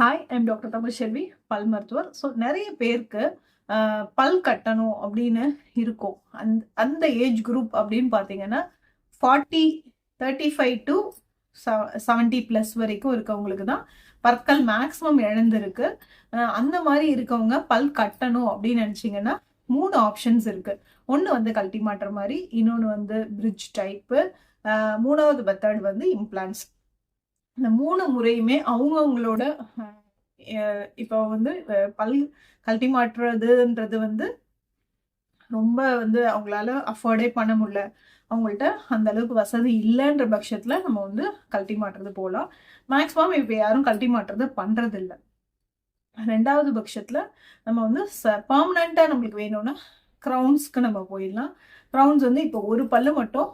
Hi I'm doctor Tamilselvi பல் மருத்துவர். So நிறைய பேருக்கு பல் கட்டணும் அப்படின்னு இருக்கும். அந்த அந்த ஏஜ் குரூப் அப்படின்னு பார்த்தீங்கன்னா forty thirty five to seventy plus வரைக்கும் இருக்கவங்களுக்கு தான் பற்கள் மேக்ஸிமம் இழந்திருக்கு அந்த மாதிரி இருக்கவங்க பல் கட்டணும் அப்படின்னு நினச்சிங்கன்னா மூணு ஆப்ஷன்ஸ் இருக்குது ஒன்று வந்து கழட்டி மாட்டுற மாதிரி இன்னொன்று வந்து பிரிட்ஜ் டைப்பு மூணாவது மெத்தட் வந்து இம்ப்ளான்ஸ் இந்த மூணு முறையுமே அவங்கவுங்களோட இப்போ வந்து பல் கழட்டி மாட்டுறதுன்றது வந்து ரொம்ப வந்து அவங்களால அஃபோர்டே பண்ண முடியல. அவங்கள்ட்ட அந்த அளவுக்கு வசதி இல்லைன்ற பட்சத்தில் நம்ம வந்து கழட்டி மாட்டுறது போகலாம் மேக்ஸிமம் இப்போ யாரும் கழட்டி மாட்டுறது பண்ணுறதில்ல ரெண்டாவது பட்சத்தில் நம்ம வந்து ச பர்மனண்ட்டாக நம்மளுக்கு வேணும்னா க்ரௌன்ஸ்க்கு நம்ம போயிடலாம். க்ரௌன்ஸ் வந்து இப்போ ஒரு பல்லு மட்டும்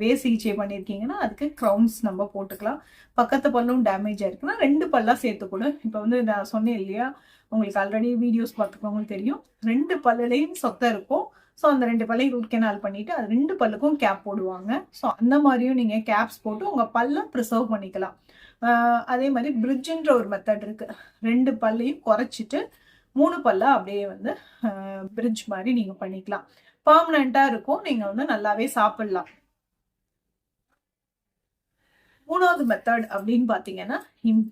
வே சிகிச்சை பண்ணியிருக்கீங்கன்னா அதுக்கு க்ரௌன்ஸ் நம்ம போட்டுக்கலாம். பக்கத்து பல்லும் டேமேஜ் ஆயிருக்குன்னா ரெண்டு பல்லாக சேர்த்து கூட இப்போ வந்து நான் சொன்னேன் இல்லையா உங்களுக்கு ஆல்ரெடி வீடியோஸ் பார்த்துக்கவங்களுக்கு தெரியும். ரெண்டு பல்லுலையும் சொத்தை இருக்கும். ஸோ அந்த ரெண்டு பல்லையும் ரூட் கெனால் பண்ணிட்டு அது ரெண்டு பல்லுக்கும் கேப் போடுவாங்க. ஸோ அந்த மாதிரியும் நீங்கள் கேப்ஸ் போட்டு உங்கள் பல்லை ப்ரிசர்வ் பண்ணிக்கலாம். அதே மாதிரி பிரிட்ஜுன்ற ஒரு மெத்தட் இருக்குது ரெண்டு பல்லையும் குறைச்சிட்டு மூணு பல்லை அப்படியே வந்து பிரிட்ஜ் மாதிரி நீங்கள் பண்ணிக்கலாம். பர்மனெண்ட்டாக இருக்கும். நீங்கள் வந்து நல்லாவே சாப்பிட்லாம். மூணாவது மெத்தட் அப்படின்னு பார்த்தீங்கன்னா இம்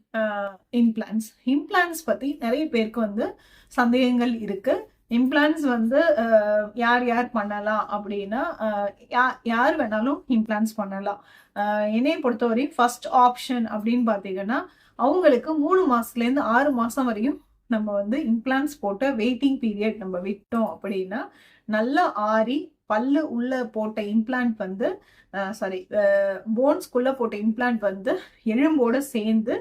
இம்ப்ளான்ஸ் இம்ப்ளான்ஸ் பற்றி நிறைய பேருக்கு வந்து சந்தேகங்கள் இருக்குது இம்ப்ளான்ஸ் வந்து uh, யார் யார் பண்ணலாம் அப்படின்னா uh, யா- யார் வேணாலும் இம்ப்ளான்ஸ் பண்ணலாம். Uh, என்னையை பொறுத்தவரையும் ஃபஸ்ட் ஃபர்ஸ்ட் ஆப்ஷன் அப்படின்னு பார்த்தீங்கன்னா அவங்களுக்கு மூணு மாசத்துலேருந்து ஆறு மாதம் வரையும் நம்ம வந்து இம்ப்ளான்ஸ் போட்ட வெயிட்டிங் பீரியட் நம்ம விட்டோம் அப்படின்னா நல்லா ஆறி பல்லு உள்ள போட்ட இம்ப்ளான்ட் வந்து சாரி போன்ஸ்குள்ள போட்ட இம்ப்ளான்ட் வந்து எலும்போட சேர்ந்து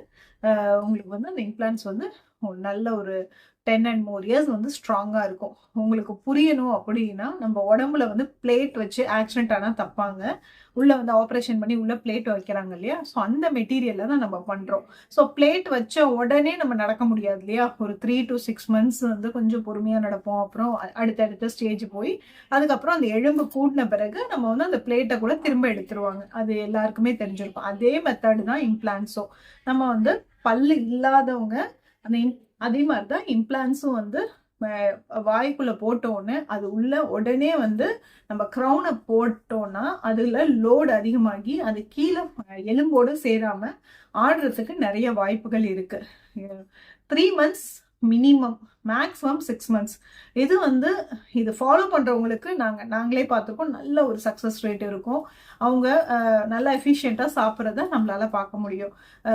உங்களுக்கு வந்து அந்த இம்ப்ளான்ட்ஸ் வந்து நல்ல ஒரு டென் அண்ட் மோர் இயர்ஸ் வந்து ஸ்ட்ராங்காக இருக்கும். உங்களுக்கு புரியணும் அப்படின்னா நம்ம உடம்புல வந்து பிளேட் வச்சு ஆக்சிடென்ட் ஆனால் தப்பாங்க. உள்ளே வந்து ஆப்ரேஷன் பண்ணி உள்ளே பிளேட் வைக்கிறாங்க இல்லையா? ஸோ அந்த மெட்டீரியலில் தான் நம்ம பண்ணுறோம் ஸோ பிளேட் வச்ச உடனே நம்ம நடக்க முடியாது இல்லையா? ஒரு த்ரீ டு சிக்ஸ் மந்த்ஸ் வந்து கொஞ்சம் பொறுமையாக நடப்போம். அப்புறம் அடுத்தடுத்த ஸ்டேஜ் போய் அதுக்கப்புறம் அந்த எலும்பு கூடின பிறகு நம்ம வந்து அந்த பிளேட்டை கூட திரும்ப எடுத்துருவாங்க. அது எல்லாருக்குமே தெரிஞ்சிருக்கும். அதே மெத்தடு தான் இம்ப்ளான்ஸும் நம்ம வந்து பல்லு இல்லாதவங்க அந்த அதே மாதிரி தான் இம்ப்ளான்ஸும் வந்து வாய்க்குள்ளே வாய்க்குள்ள போட்ட உடனே அது உள்ள உடனே வந்து நம்ம க்ரௌனை போட்டோன்னா அதில் லோடு அதிகமாகி அது கீழே எலும்போடு சேராமல் ஆடுறதுக்கு நிறைய வாய்ப்புகள் இருக்குது three months minimum maximum six months இது வந்து இது ஃபாலோ பண்ணுறவங்களுக்கு நாங்கள் நாங்களே பார்த்துருக்கோம் நல்ல ஒரு சக்ஸஸ் ரேட் இருக்கும். அவங்க நல்லா எஃபிஷியண்ட்டாக சாப்பிட்றத நம்மளால பார்க்க முடியும்.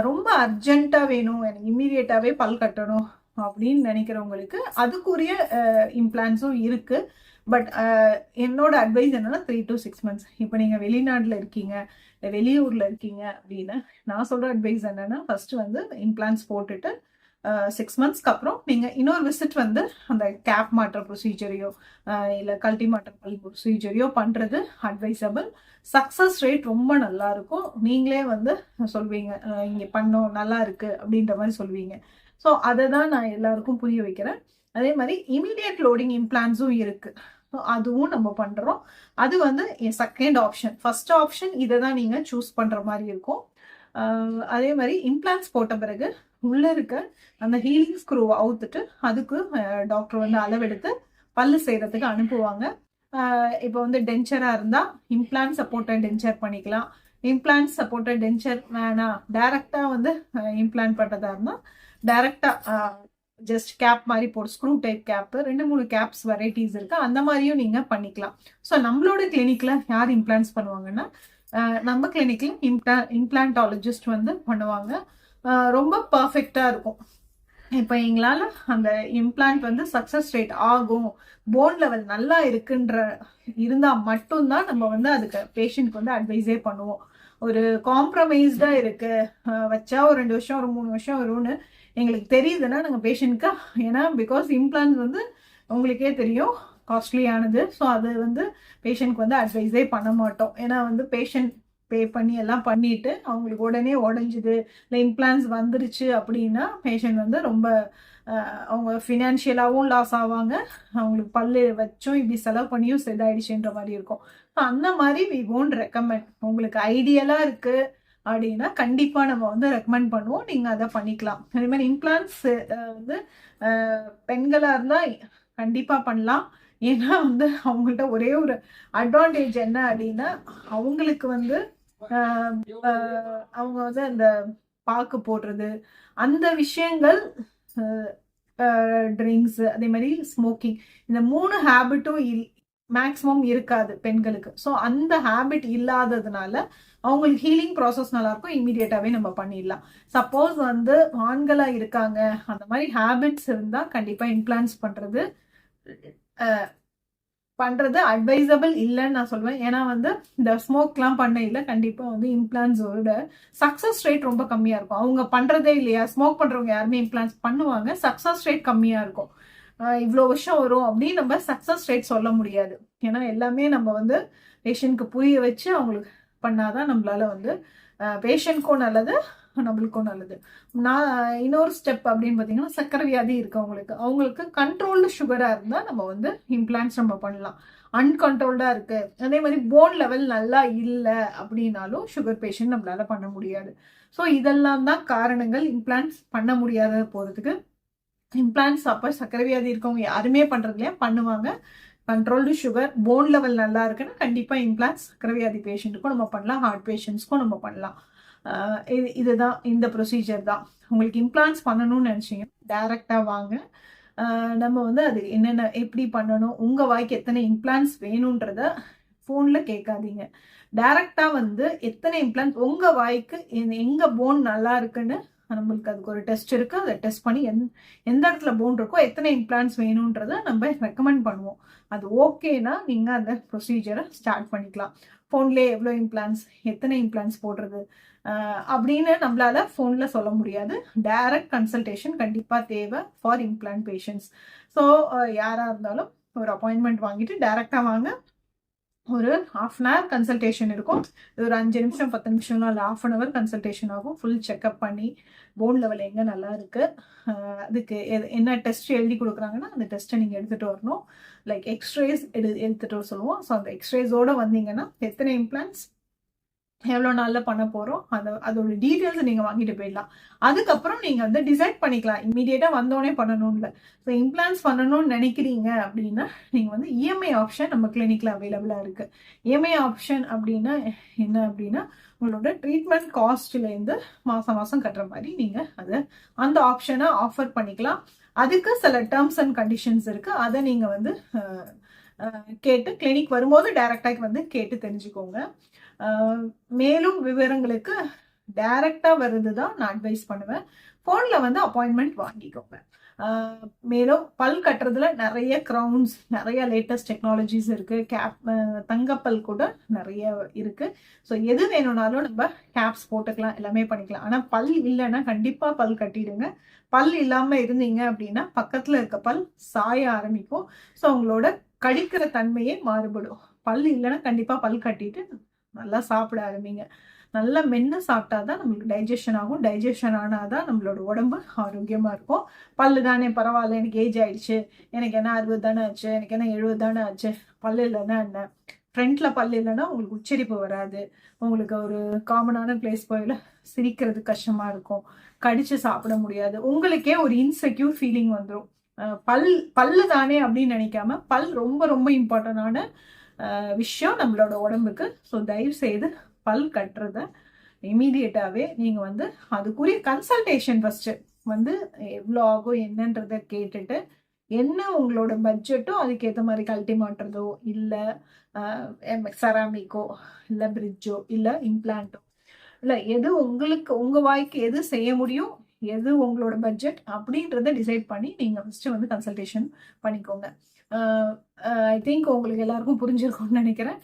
ரொம்ப அர்ஜென்ட்டாக வேணும். எனக்கு இம்மீடியட்டாகவே பல் கட்டணும் அப்படின்னு நினைக்கிறவங்களுக்கு அதுக்குரிய இம்ப்ளான்ஸும் இருக்குது பட் என்னோட அட்வைஸ் என்னன்னா த்ரீ டு சிக்ஸ் மந்த்ஸ் இப்போ நீங்கள் வெளிநாட்டில் இருக்கீங்க இல்லை வெளியூரில் இருக்கீங்க அப்படின்னு நான் சொல்கிற அட்வைஸ் என்னென்னா ஃபஸ்ட்டு வந்து இம்ப்ளான்ஸ் போட்டுட்டு சிக்ஸ் மந்த்ஸ்க்கு அப்புறம் நீங்கள் இன்னொரு விசிட் வந்து அந்த கேப் மாற்ற ப்ரொசீஜரையோ இல்லை கல்ட்டி மாற்ற ப்ரொசீஜரையோ பண்ணுறது அட்வைசபிள் சக்ஸஸ் ரேட் ரொம்ப நல்லா இருக்கும். நீங்களே வந்து சொல்வீங்க இங்கே பண்ணோம் நல்லா இருக்கு அப்படின்ற மாதிரி சொல்வீங்க. ஸோ அதை தான் நான் எல்லாருக்கும் புரிய வைக்கிறேன். அதே மாதிரி இமீடியட் லோடிங் இம்ப்ளான்ஸும் இருக்குது ஸோ அதுவும் நம்ம பண்ணுறோம் அது வந்து செகண்ட் ஆப்ஷன் ஃபர்ஸ்ட் ஆப்ஷன் இதை தான் நீங்கள் சூஸ் பண்ணுற மாதிரி இருக்கும். அதே மாதிரி இம்ப்ளான்ஸ் போட்ட பிறகு உள்ள இருக்க அந்த ஹீலிங் ஸ்க்ரூவை அவுத்துட்டு அதுக்கு டாக்டர் வந்து அளவெடுத்து பல்லு செய்யறதுக்கு அனுப்புவாங்க. இப்போ வந்து டென்ச்சராக இருந்தால் இம்ப்ளான் சப்போர்ட்டட் டென்ச்சர் பண்ணிக்கலாம். இம்ப்ளான்ஸ் சப்போர்ட்டட் டென்ச்சர் வேணாம் டைரக்டா வந்து இம்ப்ளான்ட் பண்ணுறதா இருந்தால் டைரக்டா ஜஸ்ட் கேப் மாதிரி போட்டு ஸ்க்ரூ டைப் கேப்பு ரெண்டு மூணு கேப்ஸ் வெரைட்டிஸ் இருக்குது அந்த மாதிரியும் நீங்கள் பண்ணிக்கலாம். ஸோ நம்மளோட கிளினிக்கில் யார் இம்ப்ளான்ஸ் பண்ணுவாங்கன்னா நம்ம கிளினிக்கில் இம்ப்ளா இம்ப்ளான்டாலஜிஸ்ட் வந்து பண்ணுவாங்க. ரொம்ப பர்ஃபெக்டாக இருக்கும். இப்போ எங்களால் அந்த இம்ப்ளான்ட் வந்து சக்ஸஸ் ரேட் ஆகும். போன் லெவல் நல்லா இருக்குன்ற இருந்தால் மட்டும்தான் நம்ம வந்து அதுக்கு பேஷண்ட்க்கு வந்து அட்வைஸே பண்ணுவோம். ஒரு காம்ப்ரமைஸ்டாக இருக்கு. வச்சா ஒரு ரெண்டு வருஷம் ஒரு மூணு வருஷம் வரும்னு எங்களுக்கு தெரியுதுன்னா நாங்கள் பேஷண்ட்க்கு ஏன்னா பிகாஸ் இம்ப்ளான்ஸ் வந்து உங்களுக்கே தெரியும். காஸ்ட்லியானது ஸோ அது வந்து பேஷண்ட்க்கு வந்து அட்வைஸே பண்ண மாட்டோம். ஏன்னா வந்து பேஷண்ட் பே பண்ணி எல்லாம் பண்ணிட்டு அவங்களுக்கு உடனே உடஞ்சிது. இல்லை இம்ப்ளான்ஸ் வந்துருச்சு அப்படின்னா பேஷண்ட் வந்து ரொம்ப அவங்க ஃபினான்ஷியலாகவும் லாஸ் ஆவாங்க. அவங்களுக்கு பல்லு வச்சும் இப்படி செலவு பண்ணியும் இதாயிடுச்சுன்ற மாதிரி இருக்கும். ஸோ அந்த மாதிரி வி ஓன்ட் ரெக்கமெண்ட் உங்களுக்கு ஐடியலாக இருக்குது அப்படின்னா கண்டிப்பாக நம்ம வந்து ரெக்கமெண்ட் பண்ணுவோம். நீங்கள் அதை பண்ணிக்கலாம். அதே மாதிரி இம்ப்ளான்ஸ் வந்து பெண்களாக இருந்தால் கண்டிப்பாக பண்ணலாம். ஏன்னா வந்து அவங்கள்ட்ட ஒரே ஒரு அட்வான்டேஜ் என்ன அப்படின்னா அவங்களுக்கு வந்து அவங்க வந்து அந்த பாக்கு போடுறது அந்த விஷயங்கள் ட்ரிங்க்ஸ் அதே மாதிரி ஸ்மோக்கிங் இந்த மூணு ஹேபிட்டும் இல் மேக்ஸிமம் இருக்காது பெண்களுக்கு. ஸோ அந்த ஹேபிட் இல்லாததுனால அவங்களுக்கு ஹீலிங் ப்ராசஸ் நல்லா இருக்கும் நம்ம பண்ணிடலாம். சப்போஸ் வந்து ஆண்களாக இருக்காங்க அந்த மாதிரி ஹேபிட்ஸ் இருந்தால் கண்டிப்பாக இம்ப்ளான்ஸ் பண்ணுறது பண்ணுறது அட்வைசபிள் இல்லைன்னு நான் சொல்லுவேன் ஏன்னா வந்து இந்த ஸ்மோக்லாம் பண்ண இல்லை கண்டிப்பாக வந்து இம்ப்ளான்ஸோட சக்ஸஸ் ரேட் ரொம்ப கம்மியாக இருக்கும். அவங்க பண்ணுறதே இல்லையா? ஸ்மோக் பண்ணுறவங்க யாருமே இம்ப்ளான்ஸ் பண்ணுவாங்க. சக்ஸஸ் ரேட் கம்மியாக இருக்கும். இவ்வளோ வருஷம் வரும் அப்படின்னு நம்ம சக்ஸஸ் ரேட் சொல்ல முடியாது. ஏன்னா எல்லாமே நம்ம வந்து பேஷண்ட்க்கு புரிய வச்சு அவங்களுக்கு பண்ணாதான் நம்மளால வந்து பேஷண்ட்க்கும் நல்லது நம்மளுக்கும் நல்லது. நான் இன்னொரு ஸ்டெப் அப்படின்னு பார்த்தீங்கன்னா சக்கரை வியாதி இருக்கவங்களுக்கு. அவங்களுக்கு கண்ட்ரோல்டு சுகராக இருந்தால் நம்ம வந்து இம்ப்ளான்ஸ் நம்ம பண்ணலாம். அன்கண்ட்ரோல்டாக இருக்குது அதே மாதிரி போன் லெவல் நல்லா இல்லை அப்படின்னாலும் சுகர் பேஷண்ட் நம்மளால் பண்ண முடியாது. ஸோ இதெல்லாம் தான் காரணங்கள். இம்ப்ளான்ஸ் பண்ண முடியாத போகிறதுக்கு இம்ப்ளான்ஸ் அப்போ சக்கரை வியாதி இருக்கவங்க யாருமே பண்ணுறது இல்லையா? பண்ணுவாங்க. கண்ட்ரோல்டு சுகர் போன் லெவல் நல்லா இருக்குன்னா கண்டிப்பாக இம்ப்ளான்ஸ் சக்கரை வியாதி பேஷண்ட்டுக்கும் நம்ம பண்ணலாம். ஹார்ட் பேஷண்ட்ஸ்க்கும் நம்ம பண்ணலாம். இது இதுதான் இந்த ப்ரொசீஜர் தான். உங்களுக்கு இம்ப்ளான்ஸ் பண்ணணும்னு நினச்சிங்க டைரெக்டாக வாங்க. நம்ம வந்து அது என்னென்ன எப்படி பண்ணணும் உங்கள் வாய்க்கு எத்தனை இம்ப்ளான்ஸ் வேணுன்றத ஃபோனில் கேட்காதீங்க. டைரெக்டாக வந்து எத்தனை இம்ப்ளான்ஸ் உங்கள் வாய்க்கு எங்கே போன் நல்லா இருக்குன்னு நம்மளுக்கு அதுக்கு ஒரு டெஸ்ட் இருக்குது அதை டெஸ்ட் பண்ணி எந் எந்த இடத்துல போன் இருக்கோ எத்தனை இம்ப்ளான்ஸ் வேணுன்றதை நம்ம ரெக்கமெண்ட் பண்ணுவோம். அது ஓகேனா நீங்கள் அந்த ப்ரொசீஜரை ஸ்டார்ட் பண்ணிக்கலாம். ஃபோன்லேயே எவ்வளோ இம்ப்ளான்ஸ் எத்தனை இம்ப்ளான்ஸ் போடுறது அப்படின்னு நம்மளால ஃபோனில் சொல்ல முடியாது. டைரக்ட் கன்சல்டேஷன் கண்டிப்பாக தேவை ஃபார் இம்ப்ளான்ட் பேஷண்ட்ஸ் ஸோ யாராக இருந்தாலும் ஒரு அப்பாயின்மெண்ட் வாங்கிட்டு டைரெக்டாக வாங்க. ஒரு ஹாஃப் அன் ஹவர் கன்சல்டேஷன் இருக்கும். இது ஒரு அஞ்சு நிமிஷம் பத்து நிமிஷம்லாம் இல்லை ஹாஃப் அன் ஹவர் கன்சல்டேஷன் ஆகும். ஃபுல் செக்அப் பண்ணி போன் லெவல் எங்கே நல்லா இருக்குது அதுக்கு என்ன டெஸ்ட் எழுதி கொடுக்குறாங்கன்னா அந்த டெஸ்ட்டை நீங்கள் எடுத்துகிட்டு வரணும். லைக் எக்ஸ்ரேஸ் எடு எடுத்துகிட்டு வர சொல்லுவோம். ஸோ அந்த எக்ஸ்ரேஸோடு வந்தீங்கன்னா எத்தனை இம்ப்ளான்ஸ் எவ்வளோ நாளில் பண்ண போகிறோம் அதை அதோட டீட்டெயில்ஸ் நீங்கள் வாங்கிட்டு போயிடலாம். அதுக்கப்புறம் நீங்கள் வந்து டிசைட் பண்ணிக்கலாம். இமீடியட்டாக வந்தோடனே பண்ணணும்ல. ஸோ இம்ப்ளான்ஸ் பண்ணணும்னு நினைக்கிறீங்க அப்படின்னா நீங்கள் வந்து இஎம்ஐ ஆப்ஷன் நம்ம கிளினிக்கில் அவைலபிளாக இருக்குது இஎம்ஐ ஆப்ஷன் அப்படின்னா என்ன அப்படின்னா உங்களோட ட்ரீட்மெண்ட் காஸ்ட்லேருந்து மாதம் மாதம் கட்டுற மாதிரி நீங்கள் அதை அந்த ஆப்ஷனை ஆஃபர் பண்ணிக்கலாம். அதுக்கு சில டேர்ம்ஸ் அண்ட் கண்டிஷன்ஸ் இருக்குது அதை நீங்கள் வந்து கேட்டு கிளினிக் வரும்போது டைரக்டாக வந்து கேட்டு தெரிஞ்சுக்கோங்க. மேலும் விவரங்களுக்கு டைரக்டாக வருது தான் நான் அட்வைஸ் பண்ணுவேன். ஃபோனில் வந்து அப்பாயின்மெண்ட் வாங்கிக்கோங்க. மேலும் பல் கட்டுறதுல நிறைய க்ரௌன்ஸ் நிறைய லேட்டஸ்ட் டெக்னாலஜிஸ் இருக்குது கேப் தங்கப்பல் கூட நிறைய இருக்குது ஸோ எது வேணும்னாலும் நம்ம கேப்ஸ் போட்டுக்கலாம் எல்லாமே பண்ணிக்கலாம். ஆனால் பல் இல்லைன்னா கண்டிப்பாக பல் கட்டிடுங்க. பல் இல்லாமல் இருந்தீங்க அப்படின்னா பக்கத்தில் இருக்க பல் சாய ஆரம்பிக்கும். ஸோ அவங்களோட கடிக்கிற தன்மையே மாறுபடும். பல் இல்லைன்னா கண்டிப்பாக பல் கட்டிட்டு நல்லா சாப்பிட ஆரம்பிங்க. நல்லா மென்று சாப்பிட்டா தான் நம்மளுக்கு டைஜஷன் ஆகும். டைஜஷன் ஆனால் தான் நம்மளோட உடம்பு ஆரோக்கியமாக இருக்கும். பல்லு தானே பரவாயில்ல எனக்கு ஏஜ் ஆயிடுச்சு. எனக்கு என்ன அறுபது தானே ஆச்சு? எனக்கு என்ன எழுபது தானே ஆச்சு? பல்லு இல்லைன்னா என்ன? ஃப்ரண்ட்டில் பல்லு இல்லைன்னா உங்களுக்கு உச்சரிப்பு வராது. உங்களுக்கு ஒரு காமனான பிளேஸ் போயில சிரிக்கிறது கஷ்டமாக இருக்கும். கடிச்சு சாப்பிட முடியாது. உங்களுக்கே ஒரு இன்செக்யூர் ஃபீலிங் வந்துடும் பல் பல்லு தானே அப்படின்னு நினைக்காம பல் ரொம்ப ரொம்ப இம்பார்ட்டண்டான விஷயம் நம்மளோட உடம்புக்கு. ஸோ தயவு செய்து பல் கட்டுறத இமீடியட்டாகவே நீங்கள் வந்து அதுக்குரிய கன்சல்டேஷன் ஃபஸ்ட்டு வந்து எவ்வளோ ஆகும் என்னன்றத கேட்டுட்டு என்ன உங்களோட பட்ஜெட்டோ அதுக்கேற்ற மாதிரி கழட்டி மாட்டுறதோ இல்லை செராமிக்கோ இல்லை பிரிட்ஜோ இல்லை இம்ப்ளான்ட்டோ இல்லை எது உங்களுக்கு உங்கள் வாய்க்கு எது செய்ய முடியும் எது உங்களோட பட்ஜெட் அப்படின்றத டிசைட் பண்ணி நீங்கள் ஃபஸ்ட்டு வந்து கன்சல்டேஷன் பண்ணிக்கோங்க. ஐ திங்க் உங்களுக்கு எல்லாருக்கும் புரிஞ்சிருக்கும்னு நினைக்கிறேன்.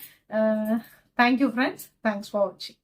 தேங்க்யூ ஃப்ரெண்ட்ஸ் தேங்க்ஸ் ஃபார் வாட்சிங்